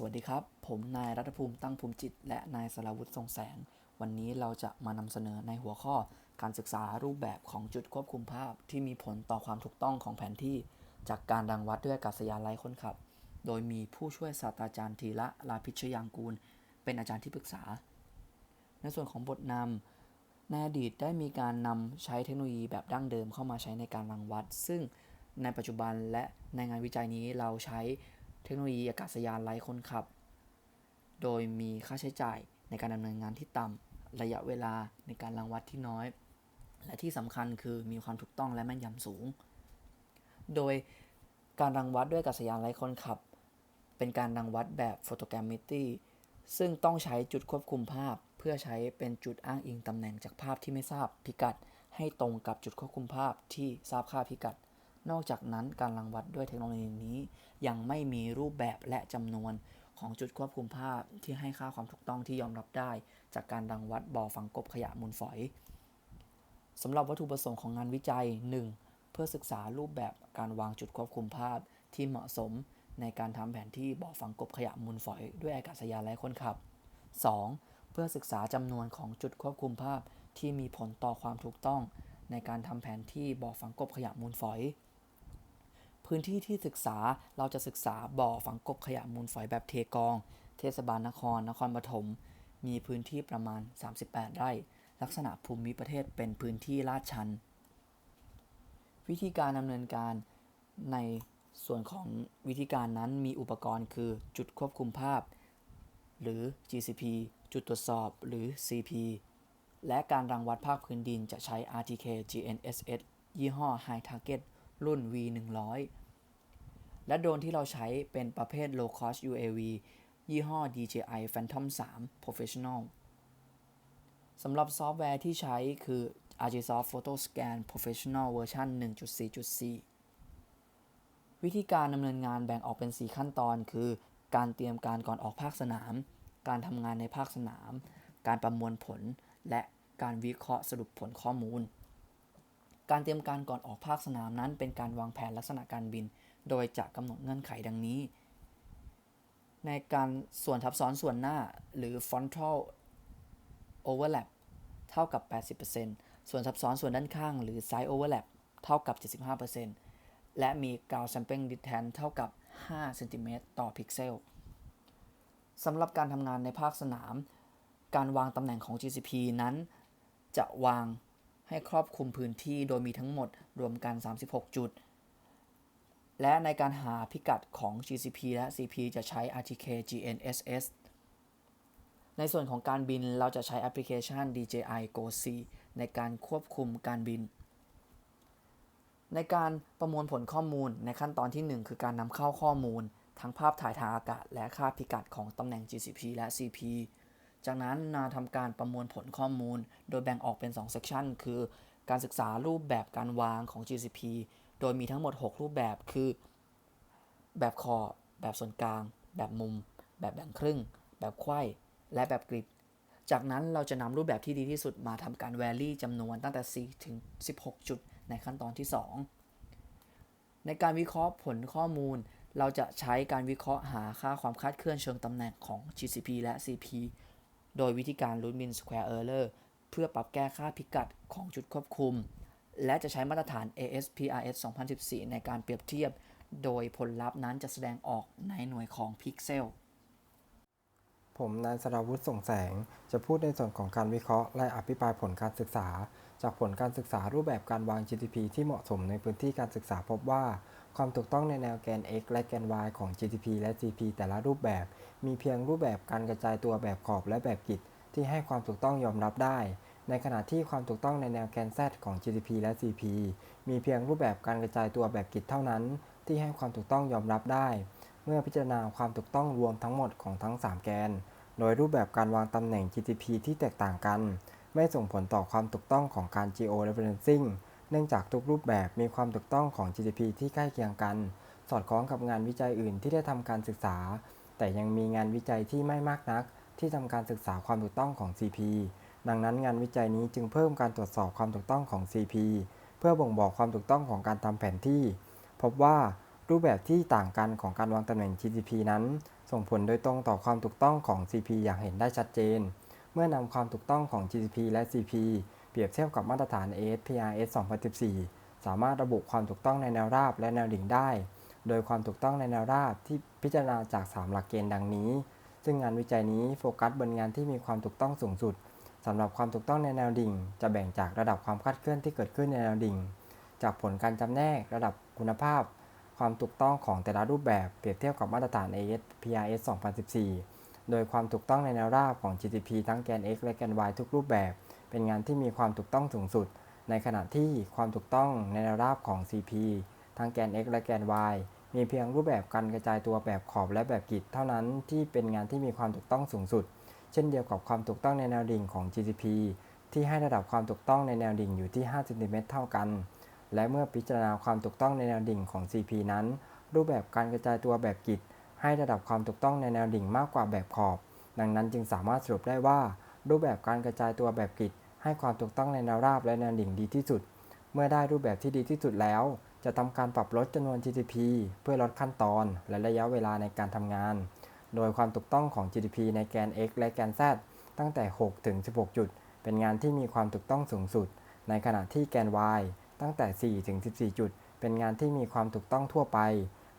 สวัสดีครับ ผมนายรัฐภูมิตั้งภูมิจิต และนายสราวุฒิทรงแสง วันนี้เราจะมานำเสนอในหัวข้อการศึกษารูปแบบของจุดควบคุมภาพ ที่มีผลต่อความถูกต้องของแผนที่ จากการรังวัดด้วยอากาศยานไร้คนขับ โดยมีผู้ช่วยศาสตราจารย์ธีระลาพิชยางกูล เป็นอาจารย์ที่ปรึกษา ในส่วนของบทนำในอดีตได้มีการนำใช้เทคโนโลยีแบบดั้งเดิมเข้ามาใช้ในการรังวัด ซึ่งในปัจจุบันและในงานวิจัยนี้เราใช้ เทคโนโลยีอากาศยานไร้คนขับ โดยมีค่าใช้จ่ายในการดำเนินงานที่ต่ำ ระยะเวลาในการรังวัดที่น้อย และที่สำคัญคือมีความถูกต้องและแม่นยำสูง โดยการรังวัดด้วยอากาศยานไร้คนขับ เป็นการรังวัดแบบโฟโตแกรมมิตี้ซึ่งต้องใช้จุดควบคุมภาพ เพื่อใช้เป็นจุดอ้างอิงตำแหน่งจากภาพที่ไม่ทราบพิกัด ให้ตรงกับจุดควบคุมภาพที่ทราบค่าพิกัด นอกจากนั้นการรังวัดด้วยเทคโนโลยีนี้ ยังไม่มีรูปแบบและจำนวนของจุดควบคุมภาพที่ให้ค่าความถูกต้องที่ยอมรับได้ จากการรังวัดบ่อฝังกบขยะมูลฝอยสำหรับวัตถุประสงค์ของงานวิจัย 1. เพื่อศึกษารูปแบบการวางจุดควบคุมภาพที่เหมาะสมในการทำแผนที่บ่อฝังกบขยะมูลฝอยด้วยอากาศยานไร้คนขับ 2. เพื่อศึกษาจำนวนของจุดควบคุมภาพที่มีผลต่อความถูกต้อง ในการทำแผนที่บ่อฝังกบขยะมูลฝอย พื้นที่ที่ศึกษาเราจะศึกษาบ่อฝังกบขยะมูลฝอยแบบเทกอง เทศบาลนคร นครปฐม มีพื้นที่ประมาณ 38 ไร่ ลักษณะภูมิประเทศเป็นพื้นที่ลาดชัน วิธีการดำเนินการในส่วนของวิธีการนั้นมีอุปกรณ์คือจุดควบคุมภาพ หรือ GCP จุดตรวจสอบหรือ CP และการรังวัดภาคพื้นดินจะใช้ RTK GNSS ยี่ห้อ High Target รุ่น V100 และโดรนที่เราใช้เป็นประเภท Low Cost UAV ยี่ห้อ DJI Phantom 3 Professional สำหรับซอฟต์แวร์ที่ใช้คือ Agisoft Photo Scan Professional เวอร์ชัน1.4.4 วิธีการดำเนินงานแบ่งออกเป็น 4 ขั้นตอน คือการเตรียมการก่อนออกภาคสนาม การทำงานในภาคสนาม การประมวลผล และการวิเคราะห์สรุปผลข้อมูล การเตรียมการก่อนออกภาคสนามนั้น เป็นการวางแผนลักษณะการบิน โดยจะกำหนดเงื่อนไขดังนี้ ในการส่วนทับซ้อนส่วนหน้าหรือ frontal overlap เท่ากับ 80%ส่วนทับซ้อนส่วนด้านข้างหรือ side overlap เท่ากับ 75%และมี ground sampling distance เท่ากับ5เซนติเมตรต่อพิกเซลสำหรับการทำงานในภาคสนาม การวางตำแหน่งของ GCP นั้น จะวางให้ครอบคลุมพื้นที่โดยมีทั้งหมดรวมกัน 36 จุด และในการหาพิกัดของ GCP และ CP จะใช้ RTK GNSS ในส่วนของการบินเราจะใช้แอปพลิเคชัน DJI Go C ในการควบคุมการบิน ในการประมวลผลข้อมูลในขั้นตอนที่ 1 คือการนำเข้าข้อมูล ทั้งภาพถ่ายทางอากาศ และค่าพิกัดของตำแหน่ง GCP และ CP จากนั้นนาทำการประมวลผลข้อมูล โดยแบ่งออกเป็น2 section คือ การศึกษารูปแบบการวางของ GCP โดยมีทั้งหมด 6 รูปแบบคือ แบบขอแบบส่วนกลาง แบบมุม แบบแบ่งครึ่ง แบบไขว้ และแบบกริดจากนั้นเราจะนำรูปแบบที่ดีที่สุดมาทำการแวลี่จำนวนตั้งแต่ 4 ถึง 16 จุดในขั้นตอนที่ 2 ในการวิเคราะห์ผลข้อมูล เราจะใช้การวิเคราะห์หาค่าความคาดเคลื่อนเชิงตำแหน่งของ GCP และ CP โดยวิธีการ root mean square error เพื่อปรับแก้ค่าพิกัดของจุดควบคุม และจะใช้มาตรฐาน ASPRS 2014 ในการเปรียบเทียบ โดยผลลัพธ์นั้นจะแสดงออกในหน่วยของพิกเซล ผมนายสราวุฒิส่งแสง จะพูดในส่วนของการวิเคราะห์และอภิปรายผลการศึกษา จากผลการศึกษารูปแบบการวาง GDP ที่เหมาะสมในพื้นที่การศึกษาพบว่า ความถูกต้องในแนวแกน x และแกน y ของ GDP และ CP แต่ละรูปแบบ มีเพียงรูปแบบการกระจายตัวแบบขอบและแบบกิจที่ให้ความถูกต้องยอมรับได้ ในขณะที่ความถูกต้องในแนวแกน z ของ GDP และ CP มีเพียงรูปแบบการกระจายตัวแบบกิจเท่านั้น ที่ให้ความถูกต้องยอมรับได้ เมื่อพิจารณาความถูกต้องรวมทั้งหมดของทั้ง 3 แกน โดยรูปแบบการวางตำแหน่ง GDP ที่แตกต่างกัน ไม่ส่งผลต่อความถูกต้องของการ geo referencing เนื่องจากทุกรูปแบบมีความถูกต้องของ GDP ที่ใกล้เคียงกัน สอดคล้องกับงานวิจัยอื่นที่ได้ทำการศึกษา แต่ยังมีงานวิจัยที่ไม่มากนัก ที่ทำการศึกษาความถูกต้องของ CP ดังนั้นงานวิจัยนี้จึงเพิ่มการตรวจสอบความถูกต้องของ CP เพื่อบ่งบอกความถูกต้องของการทำแผนที่ พบว่ารูปแบบที่ต่างกันของการวางตำแหน่ง GDP นั้น ส่งผลโดยตรงต่อความถูกต้องของ CP อย่างเห็นได้ชัดเจน เมื่อนำความถูกต้องของ GDP และ CP เปรียบเทียบกับมาตรฐาน ASPRS 2014 สามารถระบุความถูกต้องในแนวราบและแนวดิ่งได้ โดยความถูกต้องในแนวราบที่พิจารณาจาก 3 หลักเกณฑ์ดังนี้ ซึ่งงานวิจัยนี้โฟกัสบนงานที่มีความถูกต้องสูงสุด สำหรับความถูกต้องในแนวดิ่ง จะแบ่งจากระดับความคลาดเคลื่อนที่เกิดขึ้นในแนวดิ่ง จากผลการจำแนกระดับคุณภาพ ความถูกต้องของแต่ละรูปแบบเปรียบเทียบกับมาตรฐาน AS/PRS 2014 โดยความถูกต้องในแนวราบของ GDP ทั้งแกน x และแกน y ทุกรูปแบบ เป็นงานที่มีความถูกต้องสูงสุด ในขณะที่ความถูกต้องในแนวราบของ CP ทั้งแกน x และแกน y มีเพียงรูปแบบการกระจายตัวแบบขอบและแบบกิดเท่านั้นที่เป็นงานที่มีความถูกต้องสูงสุด เช่นเดียวกับความถูกต้องในแนวดิ่งของ GDP ที่ให้ระดับความถูกต้องในแนวดิ่งอยู่ที่5เซนติเมตรเท่ากัน และเมื่อพิจารณาความถูกต้องในแนวดิ่งของ CP นั้น รูปแบบการกระจายตัวแบบกริดให้ระดับความถูกต้องในแนวดิ่งมากกว่าแบบขอบ ดังนั้นจึงสามารถสรุปได้ว่า รูปแบบการกระจายตัวแบบกริดให้ความถูกต้องในแนวราบและแนวดิ่งดีที่สุด เมื่อได้รูปแบบที่ดีที่สุดแล้ว จะทำการปรับลดจำนวน GDP เพื่อลดขั้นตอนและระยะเวลาในการทำงาน โดยความถูกต้องของ GDP ในแกน x และแกน z ตั้งแต่ 6 ถึง 16 จุด เป็นงานที่มีความถูกต้องสูงสุด ในขณะที่แกน y ตั้งแต่ 4 ถึง 14 จุด เป็นงานที่มีความถูกต้องทั่วไป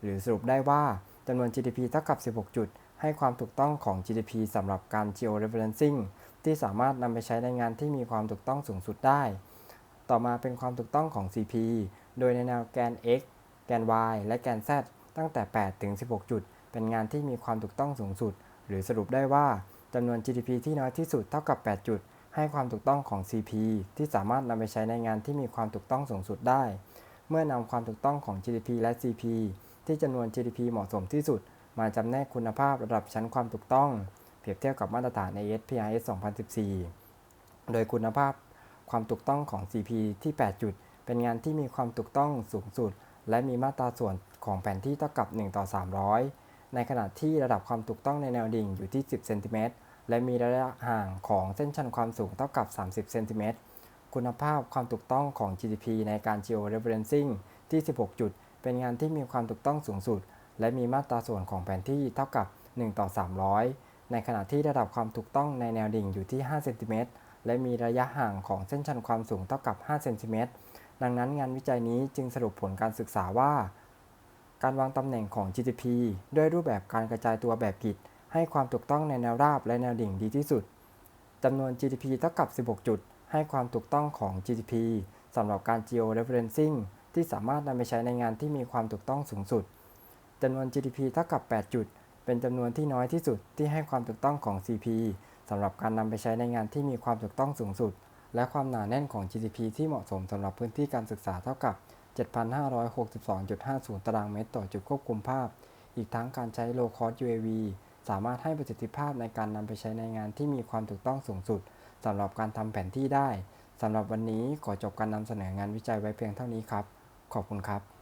หรือสรุปได้ว่าจำนวน GDP เท่ากับ 16 จุด ให้ความถูกต้องของ GDP สำหรับการ georeferencing ที่สามารถนำไปใช้ในงานที่มีความถูกต้องสูงสุดได้ ต่อมาเป็นความถูกต้องของ CP โดยในแนวแกน x แกน y และแกน z ตั้งแต่ 8 ถึง 16 จุด เป็นงานที่มีความถูกต้องสูงสุด หรือสรุปได้ว่าจำนวน GDP ที่น้อยที่สุดเท่ากับ 8 จุด ให้ความถูกต้องของ CP ที่สามารถนำไปใช้ในงานที่มีความถูกต้องสูงสุดได้ เมื่อนำความถูกต้องของ GDP และ CP ที่จำนวน GDP เหมาะสมที่สุด มาจำแนกคุณภาพระดับชั้นความถูกต้อง เปรียบเทียบกับมาตรฐาน AS/PRS 2014 โดยคุณภาพความถูกต้องของ CP ที่ 8 จุด เป็นงานที่มีความถูกต้องสูงสุด และมีมาตราส่วนของแผนที่เท่ากับ 1 ต่อ 300 ในขณะที่ระดับความถูกต้องในแนวดิ่งอยู่ที่ 10 เซนติเมตร และมีระยะห่างของเส้นชันความสูงเท่ากับ 30 เซนติเมตร คุณภาพความถูกต้องของ GDP ในการ georeferencing ที่ 16 จุด เป็นงานที่มีความถูกต้องสูงสุด และมีมาตราส่วนของแผนที่เท่ากับ 1 ต่อ 300 ในขณะที่ระดับความถูกต้องในแนวดิ่งอยู่ที่ 5 เซนติเมตร และมีระยะห่างของเส้นชันความสูงเท่ากับ 5 เซนติเมตร ดังนั้นงานวิจัยนี้จึงสรุปผลการศึกษาว่า การวางตำแหน่งของ GDP ด้วยรูปแบบการกระจายตัวแบบกริดให้ความถูกต้องในแนวราบและแนวดิ่งดีที่สุดจำนวน GDP เท่ากับ 16 จุด ให้ความถูกต้องของ GDP สำหรับการ georeferencing ที่สามารถนำไปใช้ในงานที่มีความถูกต้องสูงสุดจำนวน GDP เท่ากับ 8 จุด เป็นจำนวนที่น้อยที่สุดที่ให้ความถูกต้องของ CP สำหรับการนำไปใช้ในงานที่มีความถูกต้องสูงสุด และความหนาแน่นของ GDP ที่เหมาะสมสำหรับพื้นที่การศึกษาเท่ากับ 7,562.50 ตารางเมตรต่อจุดควบคุมภาพ อีกทั้งการใช้ low cost UAV สามารถให้ประสิทธิภาพในการนำไปใช้ในงานที่มีความถูกต้องสูงสุดสำหรับการทำแผนที่ได้สำหรับวันนี้ขอจบการนำเสนองานวิจัยไว้เพียงเท่านี้ครับ ขอบคุณครับ